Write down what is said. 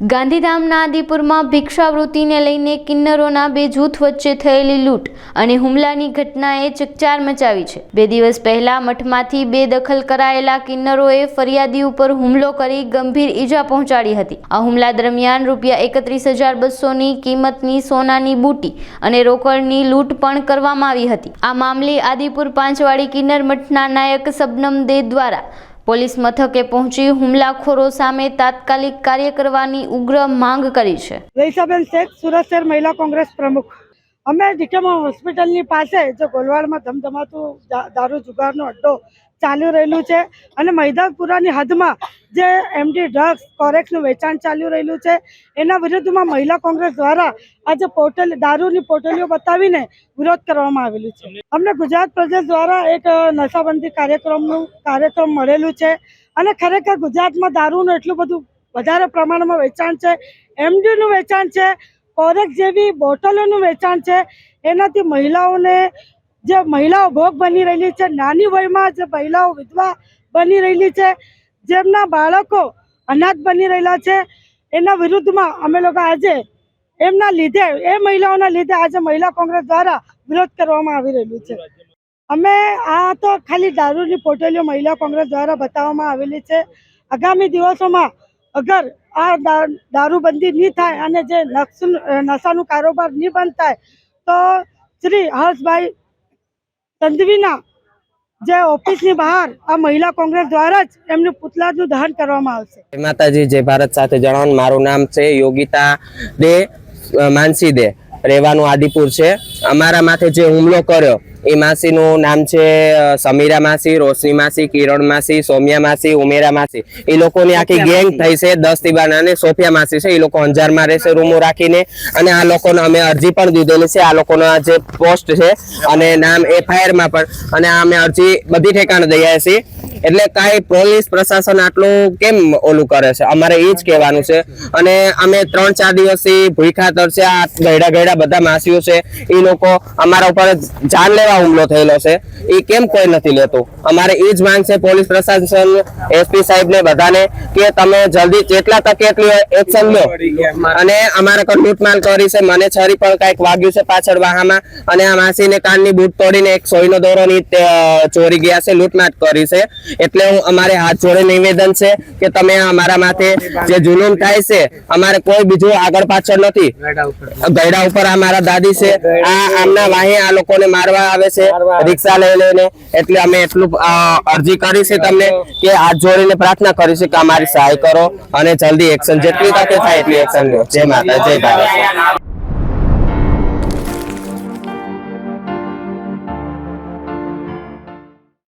ગાંધીધામના આદિપુરમાં ભિક્ષાવૃત્તિને લઈને કિન્નરોના બે જૂથ વચ્ચે થયેલી લૂંટ અને હુમલાની ઘટનાએ ચકચાર મચાવી છે. બે દિવસ પહેલા મઠમાંથી બે દખલ કરાયેલા કિન્નરોએ ફરિયાદી ઉપર હુમલો કરી ગંભીર ઈજા પહોંચાડી હતી. આ હુમલા દરમિયાન રૂપિયા એકત્રીસ હજાર બસોની કિંમતની સોનાની બુટી અને રોકડની લૂંટ પણ કરવામાં આવી હતી. આ મામલે આદિપુર પાંચવાડી કિન્નર મઠના નાયક સબનમ દે દ્વારા પોલીસ મથકે પહોંચી હુમલાખોરો સામે તાત્કાલિક કાર્ય કરવાની ઉગ્ર માંગ કરી છે. રહીસાબેન શેખ, સુરત શહેર મહિલા કોંગ્રેસ પ્રમુખ. અમે ડીકેમાં હોસ્પિટલની પાસે જે ગોલવાડમાં ધમધમાતું દારૂ જુગારનો અડ્ડો ચાલી રહેલું છે અને મૈદાનપુરાની હદમાં જે એમડી ડ્રગ્સ કોરેક્સનું વેચાણ ચાલી રહેલું છે, એના વિરુદ્ધમાં મહિલા કોંગ્રેસ દ્વારા આજે પોર્ટલ, દારૂની પોર્ટલીઓ બતાવીને વિરોધ કરવામાં આવેલું છે. અમને ગુજરાત પ્રદેશ દ્વારા એક નશાબંધી કાર્યક્રમનું કાર્યક્રમ મળેલું છે અને ખરેખર ગુજરાતમાં દારૂનું એટલું બધું વધારે પ્રમાણમાં વેચાણ છે એમડીનું વેચાણ છે કોરેક્સ જેવી બોટલોનું વેચાણ છે, એનાથી મહિલાઓને જે મહિલાઓ ભોગ બની રહેલી છે, નાની વયમાં જે મહિલાઓ વિધવા બની રહેલી છે જેમના બાળકો અનાથ બની રહેલા છે, એના વિરુદ્ધમાં અમે લોકો આજે એમના લીધે, એ મહિલાઓના લીધે આજે મહિલા કોંગ્રેસ દ્વારા વિરોધ કરવામાં આવી રહ્યું છે. અમે આ તો ખાલી દારૂની પોટલીઓ મહિલા કોંગ્રેસ દ્વારા બતાવવામાં આવેલી છે. આગામી દિવસોમાં અગર આ દારૂબંધી નહીં થાય અને જે નશાનું કારોબાર નહીં બંધ થાય તો શ્રી હર્ષભાઈ સંધવીના જે ઓફિસની બહાર આ મહિલા કોંગ્રેસ દ્વારા જ એમનું પુતલાનું દહન કરવામાં આવશે. માતાજી, જય ભારત સાથે જણાવવાનું મારું નામ છે યોગિતા દે માનસી દે. રહેવાનું આદિપુર છે. અમારા માથે જે હુમલો કર્યો એ માસીનું નામ છે સમીરા માસી રોશની માસી કિરણ માસી સોમ્યા માસી ઉમેરા માસી. એ લોકોની આખી ગેંગ થઈ છે દસ દીવાના અને સોફિયા માસી છે. એ લોકો અંજારમાં રહેશે રૂમો રાખીને. અને આ લોકોને અમે અરજી પણ દીધેલી છે. આ લોકોનો આ જે પોસ્ટ છે અને નામ એફઆઈઆરમાં પણ. અને આ અમે અરજી બધી ઠેકાણે દઈ આવ્યા છીએ. એટલે કાંઈ પોલીસ પ્રશાસન આટલું કેમ ઓલું કરે છે? અમારે એ જ કહેવાનું છે. અને અમે ત્રણ ચાર દિવસથી ભૂખા તરસે આ ગયડા ગયડા બધા માસીઓ છે. એ લોકો અમારા ઉપર જાન લેવા હુમલો થયેલો છે. એ કેમ કોઈ નથી લેતું? અમારે એ જ માંગ છે પોલીસ પ્રશાસન એસપી સાહેબ ને બધાને કે તમે જલ્દી જેટલા તકે એટલી એક્શન લો. અને અમારા પર લૂંટમાલ કરી છે. મને છરી પણ કંઈક વાગ્યું છે પાછળ વાહામાં. અને આ માસીને કાનની બૂટ તોડીને એક સોયનો દોરોની ચોરી ગયા છે, લૂંટમાટ કરી છે. એટલે હું અમારે હાથ જોડે નિવેદન છે કે તમે અમારા માથે જે જુલુમ થાય છે, અમારે કોઈ બીજું આગળ પાછળ નથી. ગયડા ઉપર આ મારા દાદી છે. આ આમના વાહે આ લોકોને મારવા આવે છે, રિક્ષા લઈ લઈને. એટલે અમે એટલું અરજી કરી છે તમને કે હાથ જોડીને પ્રાર્થના કરી છે કે અમારી સહાય કરો અને જલ્દી એક્શન જેટલી તકે થાય એટલી એક્શન લો. જય માતા જય ભારત.